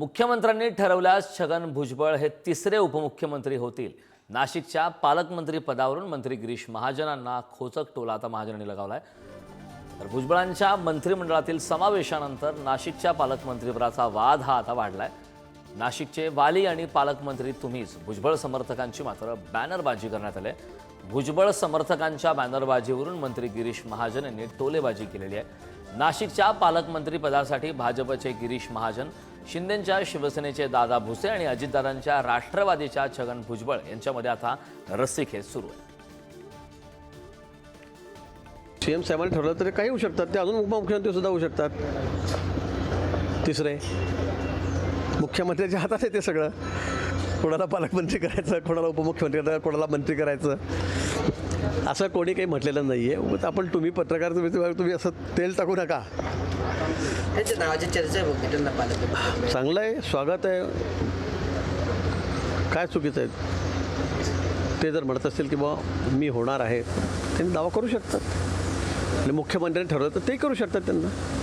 मुख्यमंत्र्यांनी ठरवल्यास छगन भुजबळ हे तिसरे उपमुख्यमंत्री होतील. नाशिकच्या पालकमंत्री पदावरून मंत्री गिरीश महाजनांना खोचक टोला आता महाजनांनी लगावलाय. तर भुजबळांच्या मंत्रिमंडळातील समावेशानंतर नाशिकच्या पालकमंत्रीपदाचा वाद हा आता वाढलाय. नाशिकचे वाली आणि पालकमंत्री तुम्हीच भुजबळ समर्थकांची मात्र बॅनरबाजी करण्यात आली आहे. भुजबळ समर्थकांच्या बॅनरबाजीवरून मंत्री गिरीश महाजन यांनी टोलेबाजी केलेली आहे. नाशिकच्या पालकमंत्री पदासाठी भाजपचे गिरीश महाजन शिंदेच्या शिवसेनेचे दादा भुसे आणि अजितदादांच्या राष्ट्रवादीच्या छगन भुजबळ यांच्यामध्ये आता रस्सीखेच सुरू आहे. सीएम साहेबांनी ठरलं तरी काही होऊ शकतात. ते अजून उपमुख्यमंत्री सुद्धा होऊ शकतात. तिसरे मुख्यमंत्र्याच्या हातात आहे ते सगळं. कोणाला पालकमंत्री करायचं कोणाला उपमुख्यमंत्री करायचं कोणाला मंत्री करायचं. असं कोणी काही म्हटलेलं नाही आहे आपण तुम्ही पत्रकार तुम्ही तुम्ही असं तेल टाकू नका. नावाची चर्चा आहे चांगलं आहे स्वागत आहे. काय चुकीचं आहे? ते जर म्हणत असतील की बा मी होणार आहे त्यांनी दावा करू शकतात. आणि मुख्यमंत्र्यांनी ठरवलं तर ते करू शकतात त्यांना.